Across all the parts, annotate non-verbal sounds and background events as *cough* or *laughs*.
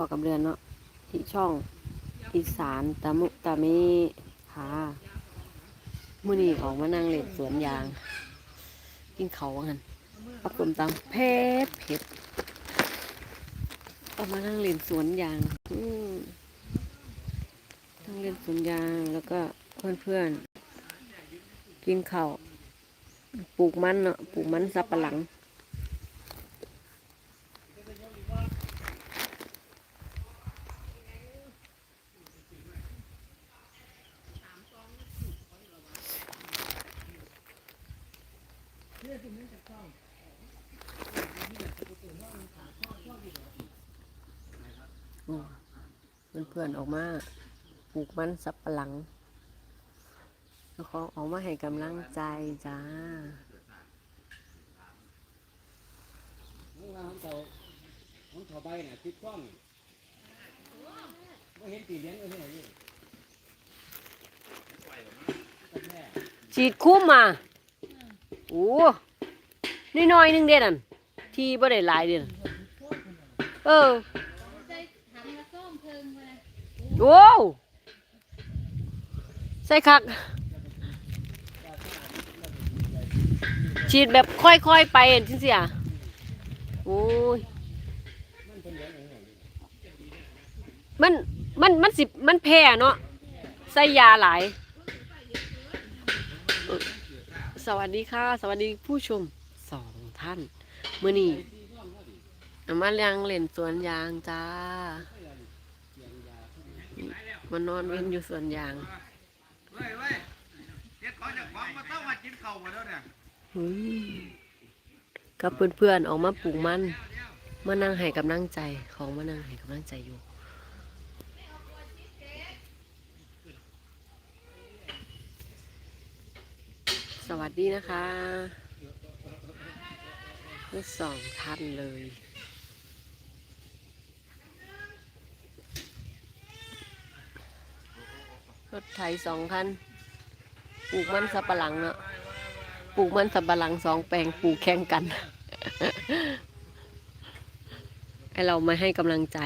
อกับเรือนเนาะที่ช่องอีสานตะมุตะเมค่ะมื่อนี้ออกมานั่งเล่นสวนยาง กินเขาวกันปรับลมตามเผ็ดเผ็ดออกมานั่งเล่นสวนยางนั่งเล่นสวนยางแล้วก็เพื่อนๆกินเขาปลูกมันเนาะปลูกมันสับปะหลัง อืม เพื่อนๆออกมาปลูกมันสับปะหลังแล้วเขาออกมาให้กำลังใจจ้ามึงว่าของเขาของเขาใบน่ะติดกล้องไม่เห็นตีเลี้ยงเอ้ยไหนอยู่กับแม่ฉีดคุ้มมาโอ้นี่น้อยๆนึงเด่นั่นที่บ่ได้หลายเด่นเออ ใส่ถังละส้มเพิงมา โอ้ใส่คัก ฉีดแบบค่อยๆไปเห็นจังซี่อะโอ้ย มันมันมันสิมันแพ้เนาะใส่ยาหลาย สวัสดีค่ะ สวัสดีผู้ชมสองท่านมื่อนี้อามาเลี้ยงเล่นสวนยางจ้า มานอนเว้นอยู่สวนยางเว้ยเว้ยเฮ็ดของเจากของมาต้องมากินข้าวหมดแล้วเนี่ยอืมกับเพื่อนๆออกมาปลูกมันมานั่งให้กำลังใจของมานั่งให้กำลังใจอยู่สวัสดีนะคะทั้งสองท่านเลย รถไถสองคันปลูกมันสับปะหลังเนาะปลูกมันสับปะหลังสองแปลงปลูกแข่งกันให้เรามาให้กำลังใจ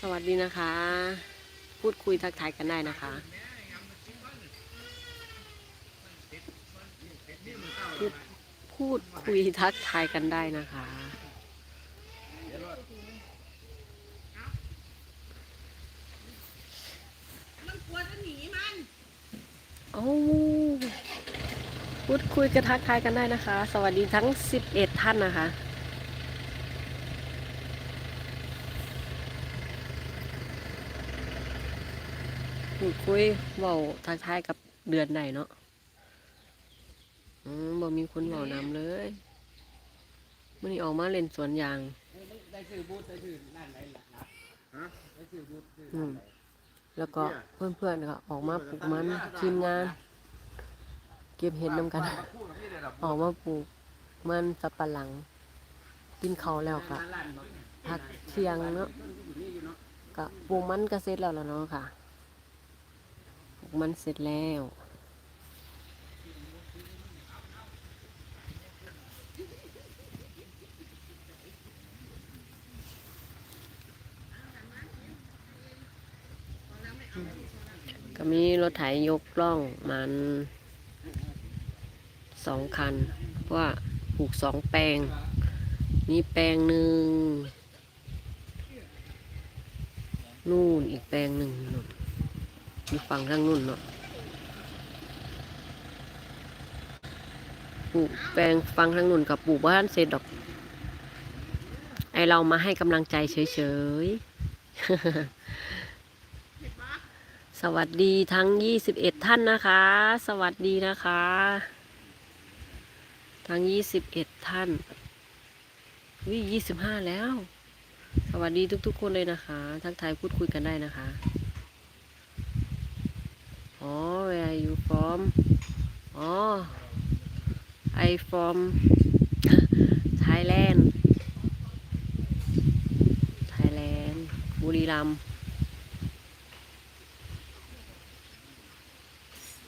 สวัสดีนะคะ พูดคุยทักทายกันได้นะคะ พูด พูดคุยทักทายกันได้นะคะโอ้พูดคุยกันทักทายกันได้นะคะ สวัสดีทั้ง 11 ท่านนะคะพูดคุยเว้าทักทายกับเดือนไหนเนาะ อืมบ่มีคนเว้านำเลยมื่อนี้ออกมาเล่นสวนยางได้ซื้อบูธได้ซื้อนั่นไหนล่ะนะได้ซื้อบูธซื้ออืมแล้วก็เพื่อนๆก็ออกมาปลูกมันทีมงาน เก็บเห็ดนำกันพูดกับพี่เลยล่ะออกมาปลูกมันสับปะหลัง กินเขาวแล้วก็ร้านร้านบอกพักเที่ยงเนาะอยู่นี่อยู่เนาะก็ปลูกมันก็เสร็จแล้วล่ะเนาะค่ะปลูกมันเสร็จแล้ว ก็มีรถไถยกล่องมันสองคัน เพราะว่าปลูกสองแปลงนี่แปลงหนึ่งนู่นอีกแปลงหนึ่งนู่นอยู่ฝั่งทางนู่นเนาะปลูกแปลงฝั่งทางนู่นกับปลูกบ้านเสร็จดอก ไอเรามาให้กำลังใจเฉยๆ สวัสดีทั้ง 21 ท่านนะคะ สวัสดีนะคะ ทั้ง 21 ท่านวิ25แล้ว สวัสดีทุก ๆ คนเลยนะคะ ทักทายพูดคุยกันได้นะคะ อ๋อ where are you from อ๋อ I from Thailand Thailand บุรีรัมย์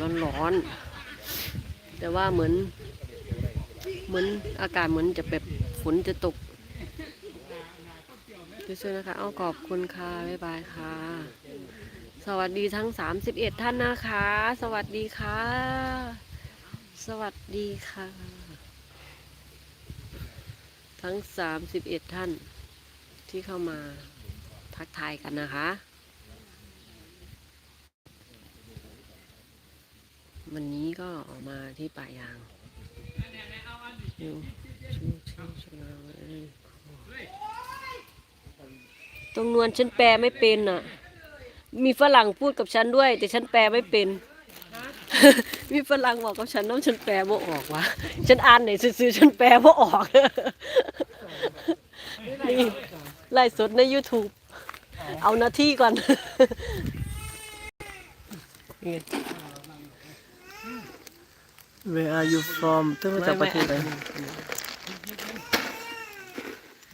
ร้อนๆ แต่ว่าเหมือน เหมือนอากาศเหมือนจะแบบฝนจะตกช่วยๆนะคะ เอาขอบคุณค่ะ บ๊ายบายค่ะ สวัสดีทั้ง 31 ท่านนะคะ สวัสดีค่ะ สวัสดีค่ะ ทั้ง 31 ท่านที่เข้ามาทักทายกันนะคะ วันนี้ ก็ออกมาที่ป่ายางอยู่ชูชูชนะเอ้ยตรงนวลฉันแปลไม่เป็นอะ มีฝรั่งพูดกับฉันด้วย แต่ฉันแปลไม่เป็น มีฝรั่งบอกกับฉันน้ำฉันแปลบ่ออกวะฉันอ่านไหนซื่อๆฉันแปลบ่ออกนี่ไล่สดใน YouTube เอาหน้าที่ก่อน Where are you from เธอมาจากประเทศไหน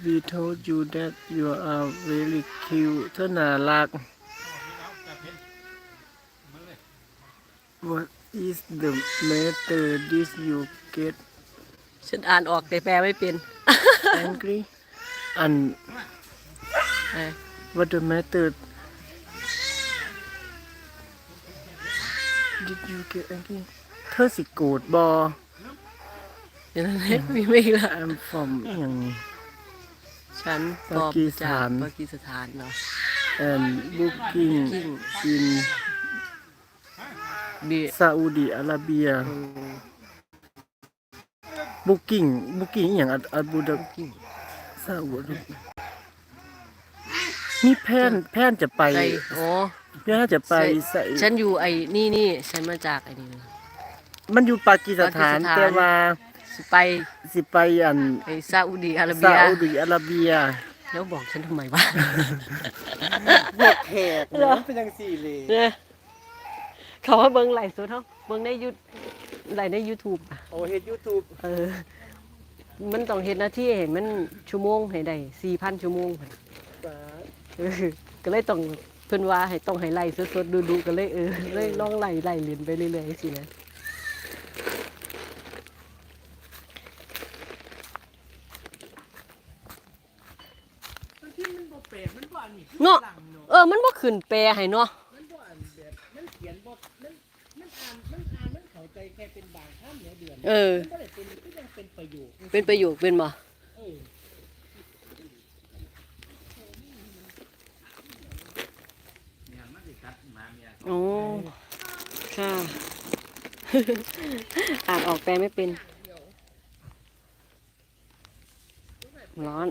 We told you that you are very cute เธอน่ารัก What is the matter this you get ฉันอ่านออกแต่แปลไม่เป็น angry and เอ้ย *laughs* what the matter did you get angry เธอสิโกรธบอเดี๋ยวนะมีไม่ละ I'm from อหย่างนี้ ฉันตอบปากีสจาถากนปากีสถานเนาะ and booking in บีซาอุดีอาระเบีย booking booking อหย่างอาบูดาบีซาอุดีมีแพนแพนจะไปไอโอ้แพนจะไปใส่ฉันอยู่ไอ้นี่นี่ ฉันมาจากไอ้นี่นะ มันอยู่ปากีสถานปากีสถาน แต่ว่าสิไปสิไปอันไอ้ซาอุดีอาระเบีซายอุดีอาระเบียแล้วบอกฉันทำไมวะ พวกแขกเนี่ยเป็นยังสี่เลยเนี่ยเขาว่าเบิ้งไหลฟ์สดเขาเบิ้งในยูไหลใน YouTube อะโอ้เฮ็ดยูทูบเออ มันต้องเห็นหน้าที่เห็นมันชั่วโมงให้ได้สี่พันชั่วโมงพุ่นเออก็เลยต้องเพิ่นว่าให้ต้องให้ไล่สดๆดูๆก็เลยเออเลยลองไล่ไล่เรียนไปเรื่อยๆสินะ ที่มันบ่แปลกมันบ่อันนี้ เนาะหลังเนาะเออมันบ่ขึ้นแปลให้เนาะมันบ่อันแบบมันเขียนบ่มันมันอ่านมันอ่านมันเข้าใจแค่เป็นบางคำเนี่ยเดือนเออมันบ่ได้เป็นก็ยังเป็นประโยคเป็นประโยคเป็นบ่เออโอ้ค่ะ อ่านออกแปลไม่เป็น ร้อน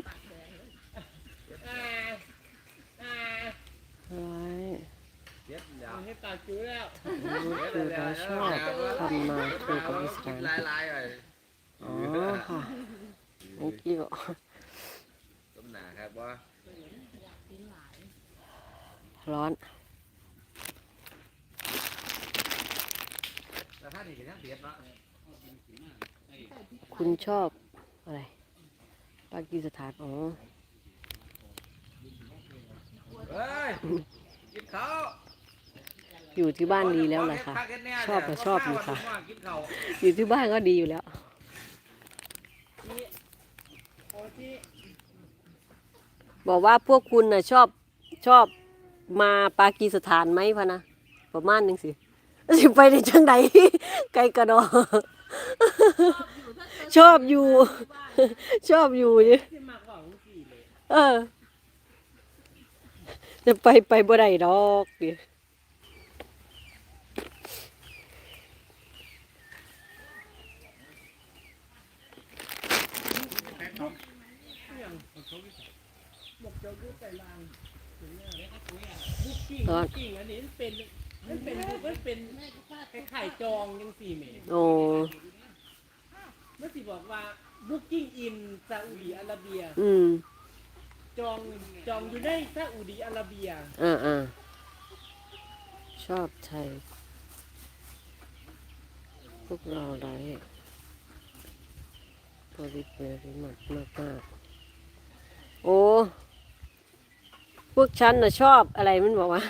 ร้ายเอาให้ปากจูแล้วคือเราชอบทำมาคุยกับอิสลามลายลายๆไปอ๋อค่ะเมื่อกี้ก็ต้มหนาครับว่าร้อนแล้วถ้าดีกันทั้งเบียดเนาะคุณชอบอะไรปากีสถานอ๋อเฮ้ยกินข้าว อยู่ที่บ้านดีแล้วแหละค่ะชอบก็ชอบอยู่ค่ะกินข้าวอยู่ที่บ้านก็ดีอยู่แล้วโอ้ที่บอกว่าพวกคุณน่ะชอบชอบมาปากีสถานไหมพะนะประมาณนึงสิสิไปในจังใดไกลกระดอชอบอยู่ ชอบอยู่นี่ที่มากกว่าของสี่เลยเออ จะไปไปบ่ได้ดอกดิบอกเจ้าดูใจลางร้อนจริงอันนี้มันเป็นมันเป็นมันเป็นไข่จองยังสี่เมตรโอ้เมื่อสิบอกว่า booking in ซาอุดีอาระเบีย อืม จองจองอยู่ในซาอุดีอาระเบีย อ่าอ่าชอบไทย พวกเราได้บริเวณมากมากมากโอ้ พวกฉันน่ะชอบอะไรมันบอกว่า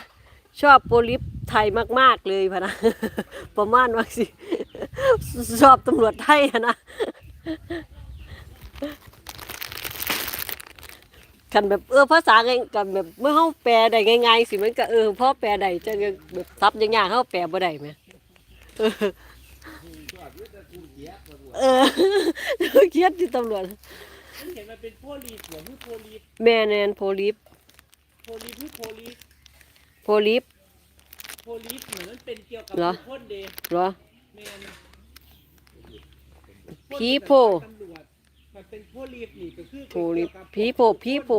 ชอบโปลิปไทยมาก ๆ เลยพะนะ ประมาณว่าสิ ชอบตำรวจไทยอะนะ กันแบบเออภาษาไงกันแบบเมื่อเขาแปลได้ง่ายๆสิมันก็เออพ่อแปลได้จะแบบซับยากๆเขาแปลบ่ได้ไหมเออเออเครียดที่ตำรวจเห็นมันเป็นโพลีหัวมือโพลีแม่แนนโพลิปโพลีสมือโพลีสโพลิปโพลีเหมือนมันเป็นเกี่ยวกับพ่นเดย์เหรอแมนผีโพ มันเป็นโพลีสนี่ก็คือโพลิปเกี่ยวกับผีโพผีโพ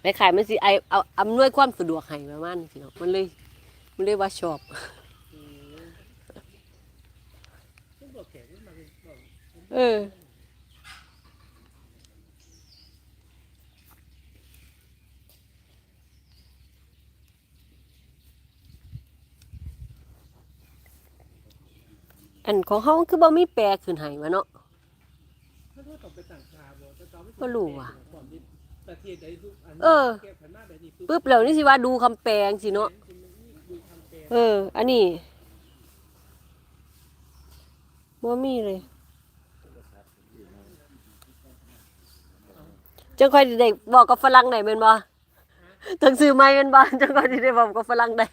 ไปขายมันสิไอเอาอำนวยความสะดวกให้ประมาณนี้สิเนาะมันเลยมันเลยว่าชอบอืมตำรวจแขกนี่มาเป็นแบบเออ อันของเขาคือบ่มีแปลขึ้นให้วะเนาะกไปต่างชาติบ่รู้ว่ะเออปึ๊บแล้วนี่สิว่าดูคำแปลงสิเนาะเออ อันนี้บ่มีเลยจังค่อยได้บอกกับฝรั่งได้แม่นบ่ถึงซื้อไม้แม่นบ่จังค่อยได้บอกกับฝรั่งได้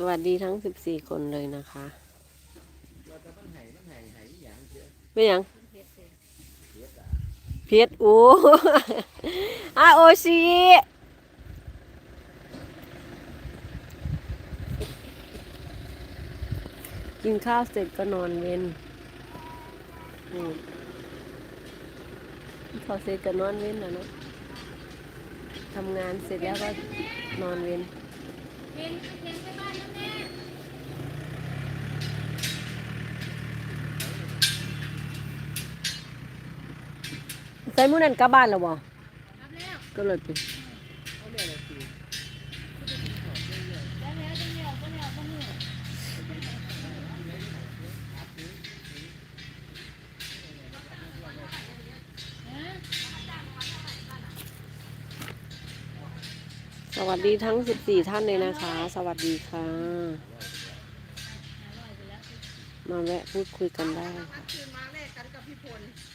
สวัสดีทั้ง14คนเลยนะคะเป็นหยังเพชรโอ้อาโอชิกินข้าวเสร็จก็นอนเว้นอืมกินข้าวเสร็จก็นอนเว้นนะเนาะทำงานเสร็จแล้วก็นอนเว้น เป็นเป็นไปบ้านแล้วแม่ ใส่มื้อนั้นกลับบ้านแล้วบ่ก็เลยไปสวัสดีทั้ง 14 ท่านเลยนะคะ สวัสดีค่ะ มาแวะพูดคุยกันได้ค่ะ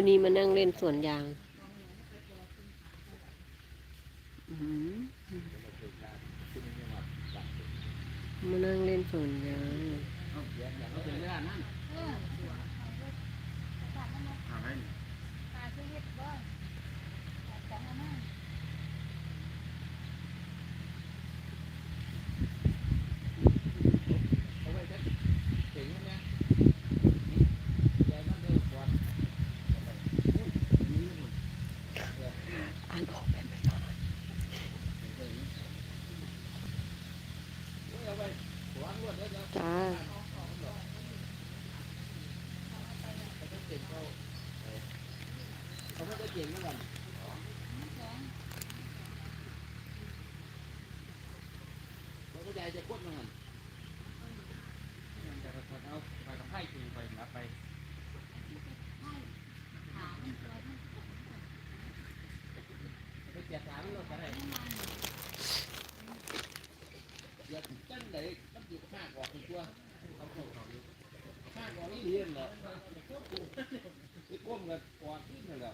วันนี้มานั่งเล่นสวนยางมานั่งเล่นสวนยาง เออตาคือเฮ็ดบ่จังมา เอาไว้จะเจ๋งไหมใหญ่มากเลยก่อน อ่านออกแบบไม่ได้ เอาไว้หัวรวดแล้ว จ้า เขาไม่ได้เจ๋งเหมือนกันเขาก็ใจจะกดเหมือนกันจะเอาไปกับไพ่ตีไปนับไปไปเสียสามรถอะไร อย่าจันเลยต้องอยู่ข้างออกตัวเขาโกงเขาอยู่ข้างออกนี่เรียนเหรอไปก้มกันกอดที่นั่นแหละ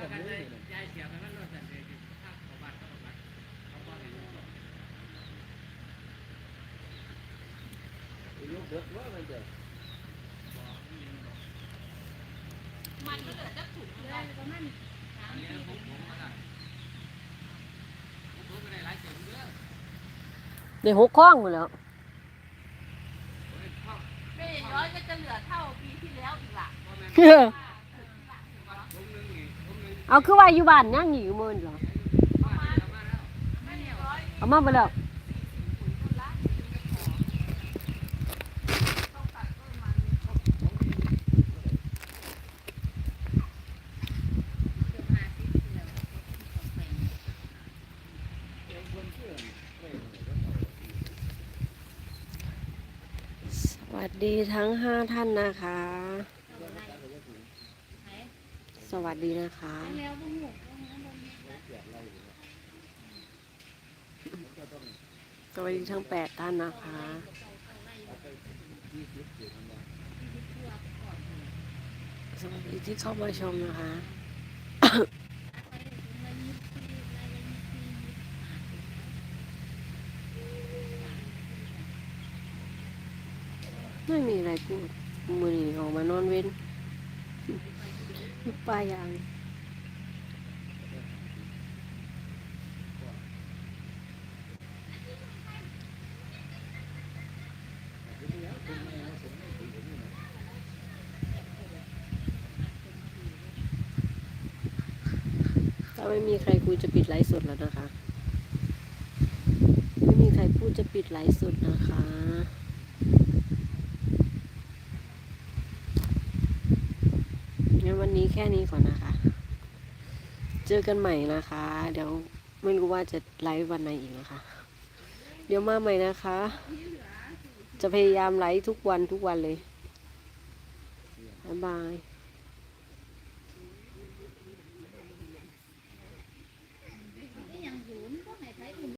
ชื่อมเลยยายเสียไปมันรถแต่เด็กภาคของบ้านของบ้านเขาก็เห็นยกเบิกว่ามันจะมันก็เหลือจะถูกเลยประมาณสามสี่ผมผมมาละผมก็ได้หลายเจ็บเด้อได้หกข้องหมดแล้วไม่ร้อยก็จะเหลือเท่าปีที่แล้วอีกละ ผมนึงนี่ผมนึง เอาคือว่าอยู่บ้านยังอยู่มือนี่เหรอเอามาบ่แล้วสวัสดีทั้งห้าท่านนะคะ วัสดีนะคะแล้วบุ้งหมูบุ้งหมูบุ้งหมูสวัสดีทั้งแปดท่านนะคะสวัสดีที่เข้ามาชมนะคะไม่มีอะไรพูดมือนีออกมานอนเว้น ลูกปลายางถ้าไม่มีใครคุยจะปิดไลฟ์สดแล้วนะคะ ไม่มีใครพูดจะปิดไลฟ์สดนะคะ งั้นวัน นี้แค่นี้ก่อนนะคะ เจอกันใหม่นะคะ เดี๋ยวไม่รู้ว่าจะไลฟ์วันไหนอีกนะคะ เดี๋ยวมาใหม่นะคะ จะพยายามไลฟ์ทุกวันทุกวันเลย บ๊ายบาย